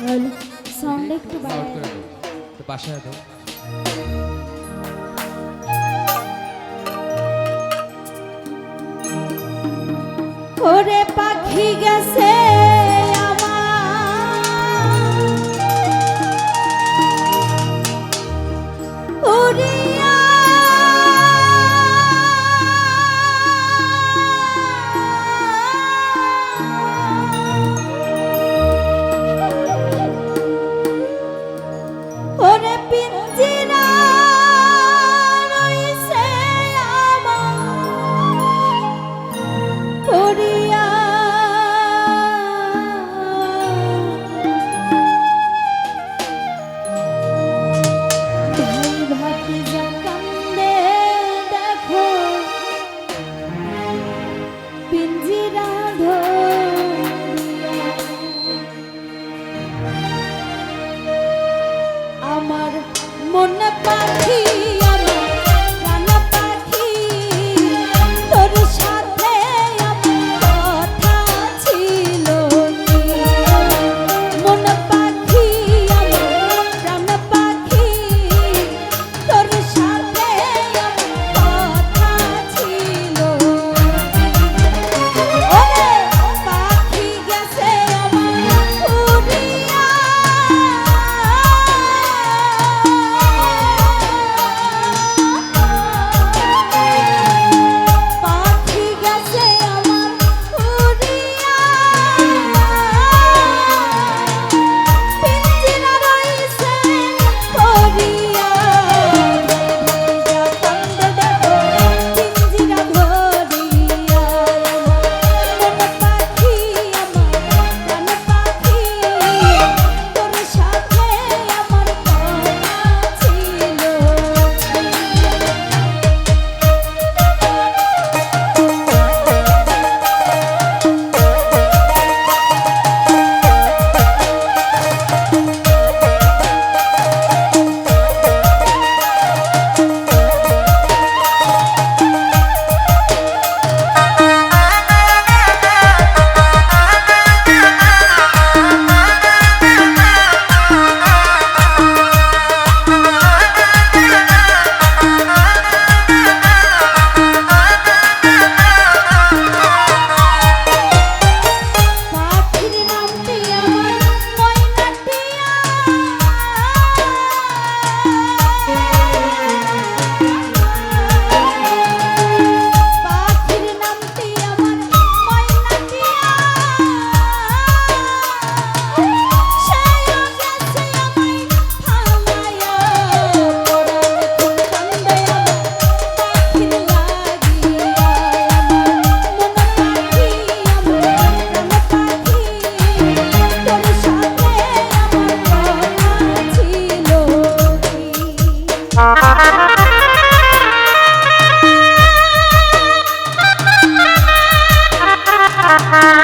বলো সাউন্ড একটু বাড়াও তো পাশে দাও ওরে পাখি গেছে। আমার মনে পাখি ah.